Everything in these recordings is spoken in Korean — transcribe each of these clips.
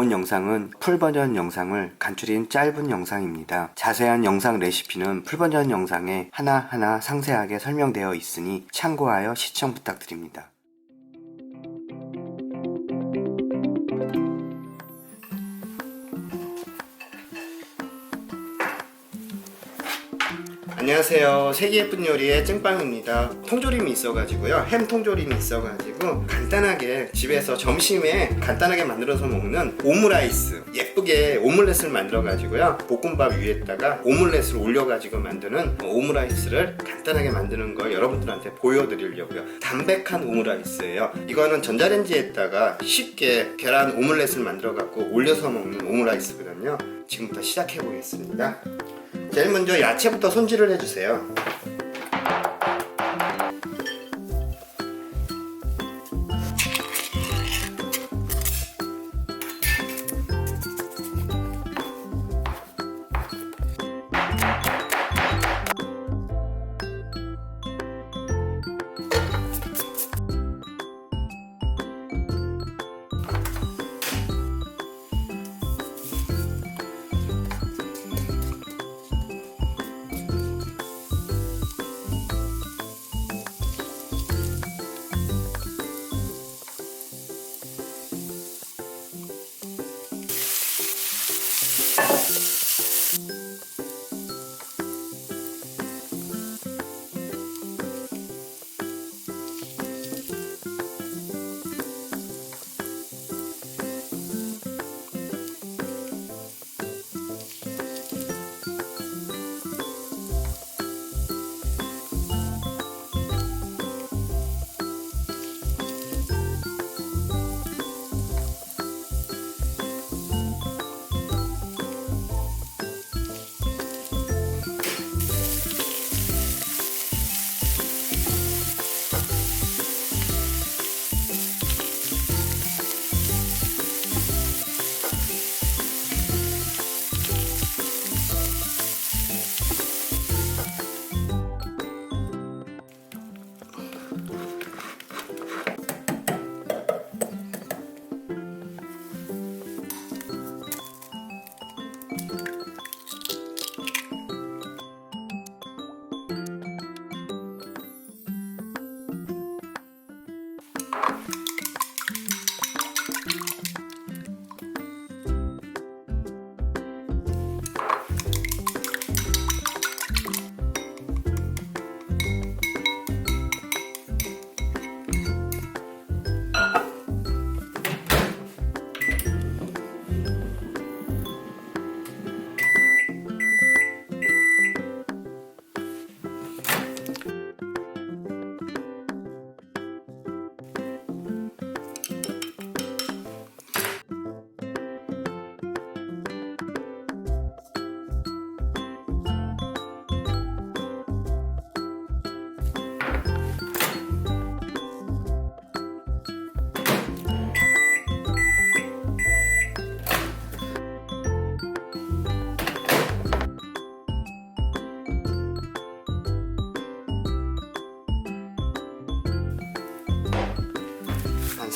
본 영상은 풀버전 영상을 간추린 짧은 영상입니다. 자세한 영상 레시피는 풀버전 영상에 하나하나 상세하게 설명되어 있으니 참고하여 시청 부탁드립니다. 안녕하세요. 세계 예쁜 요리의 찐빵입니다. 통조림이 있어가지고요. 햄 통조림이 있어가지고 간단하게 집에서 점심에 간단하게 만들어서 먹는 오므라이스 예쁘게 오믈렛을 만들어가지고요. 볶음밥 위에다가 오믈렛을 올려가지고 만드는 오므라이스를 간단하게 만드는 걸 여러분들한테 보여드리려고요. 담백한 오므라이스예요. 이거는 전자레인지에다가 쉽게 계란 오믈렛을 만들어갖고 올려서 먹는 오므라이스거든요. 지금부터 시작해 보겠습니다. 제일 먼저 야채부터 손질을 해주세요.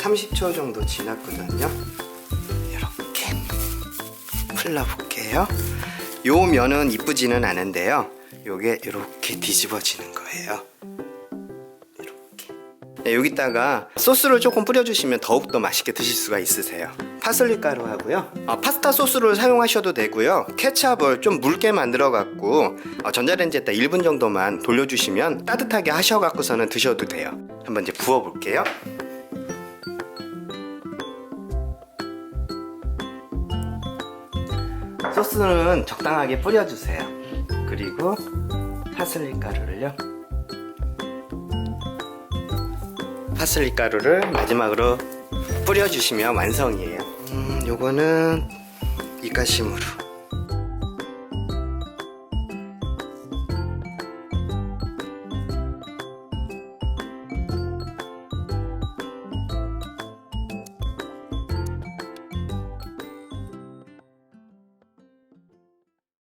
30초 정도 지났거든요. 이렇게 풀러볼게요. 요 면은 이쁘지는 않은데요. 요게 이렇게 뒤집어지는 거예요. 이렇게. 네, 여기다가 소스를 조금 뿌려주시면 더욱더 맛있게 드실 수가 있으세요. 파슬리 가루 하고요. 어, 파스타 소스를 사용하셔도 되고요. 케찹을 좀 묽게 만들어 갖고 어, 전자레인지에다 1분 정도만 돌려주시면 따뜻하게 하셔 갖고서는 드셔도 돼요. 한번 이제 부어 볼게요. 소스는 적당하게 뿌려주세요. 그리고 파슬리 가루를요. 파슬리 가루를 마지막으로 뿌려주시면 완성이에요. 음, 요거는 이까심으로